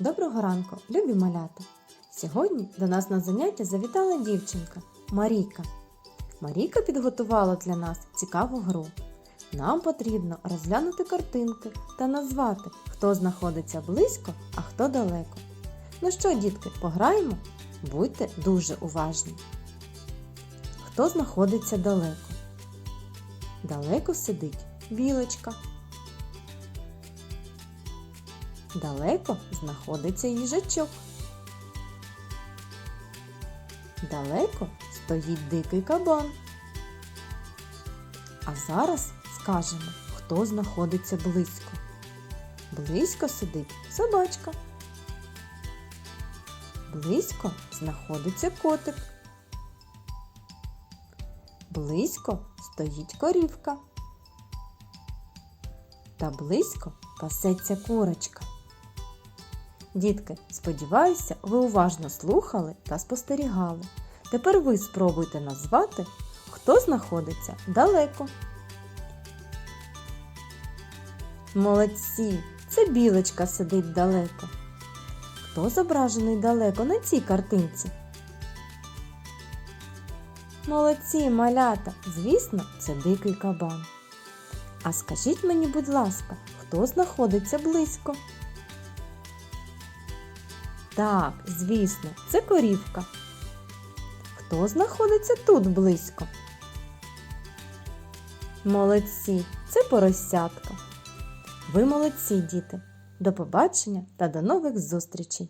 Доброго ранку, любі малята! Сьогодні до нас на заняття завітала дівчинка Марійка. Марійка підготувала для нас цікаву гру. Нам потрібно розглянути картинки та назвати, хто знаходиться близько, а хто далеко. Ну що, дітки, пограємо? Будьте дуже уважні. Хто знаходиться далеко? Далеко сидить білочка. Далеко знаходиться їжачок. Далеко стоїть дикий кабан. А зараз скажемо, хто знаходиться близько. Близько сидить собачка. Близько знаходиться котик. Близько стоїть корівка. Та близько пасеться курочка. Дітки, сподіваюся, ви уважно слухали та спостерігали. Тепер ви спробуйте назвати, хто знаходиться далеко. Молодці! Це білочка сидить далеко. Хто зображений далеко на цій картинці? Молодці, малята! Звісно, це дикий кабан. А скажіть мені, будь ласка, хто знаходиться близько? Так, звісно, це корівка. Хто знаходиться тут близько? Молодці, це поросятка. Ви молодці, діти. До побачення та до нових зустрічей!